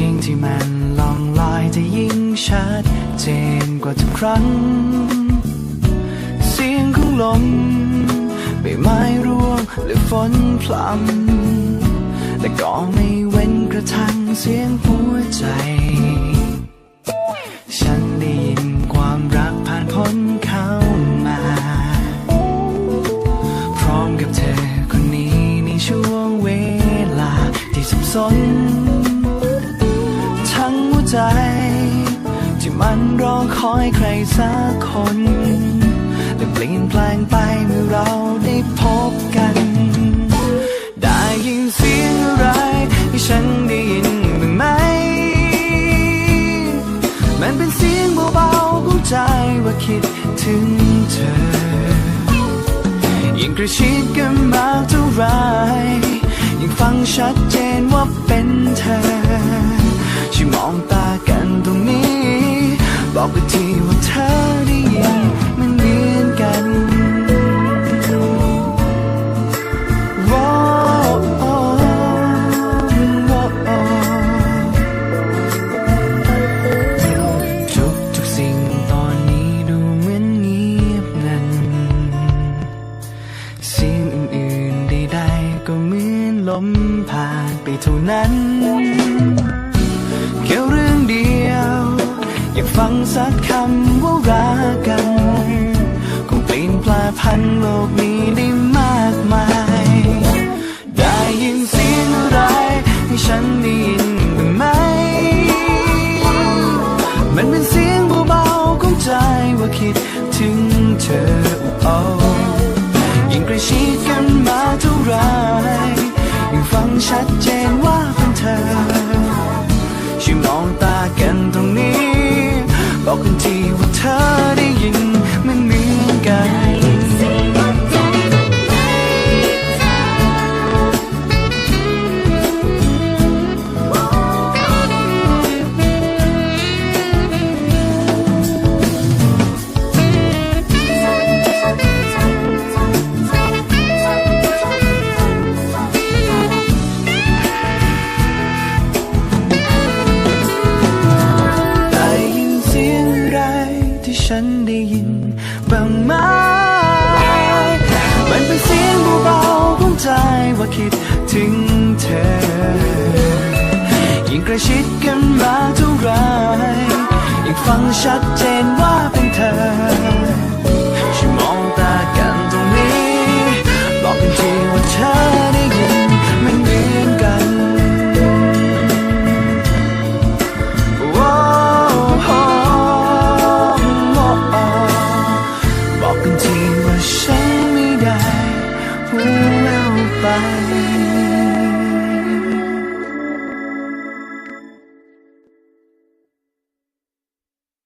สียงที่มันลองลอยจะยิ่งชัดเจนกว่าทุกครั้ง เสียงของลมใบไม้ร่วงหรือฝนพลำและก็ไม่เว้นกระทั่งเสียงหัวใจ ฉันได้ยินความรักผ่านพ้นเข้ามา พร้อมกับเธอคนนี้ในช่วงเวลาที่สับสน ใจ ที่มันรอคอยใครสักคนและเปลี่ยนแปลงไปเมื่อเราได้พบกัน ได้ยินเสียงอะไรที่ฉันได้ยินบ้างไหม มันเป็นเสียงเบาๆของใจว่าคิดถึงเธอ ยิ่งกระชิดกันมากเท่าไรยิ่งฟังชัดเจนว่าเป็นเธอช่ว บอกกันทีว่าเธอได้ยินมันเหมือนกันว้าวว้าวทุกทุกสิ่งตอนนี้ดูเหมือนเงียบงันเสียงอื่นๆใดๆก็เหมือนลมผ่านไปเท่านั้นแค่เรื่อง ฟังสักคำว่ารักกัน คงเปลี่ยนแปลพันโลกนี้ได้มากมาย ได้ยินเสียงอะไรให้ฉันได้ยินบ้างไหม มันเป็นเสียงเบาๆของใจว่าคิดถึงเธอโอ้ยิ่งใกล้ชิดกันมาเท่าไรยิ่งฟังชัดเจน กระชิดกันมากเท่าไรยิ่งฟังชัดเจนว่าเป็นเธอ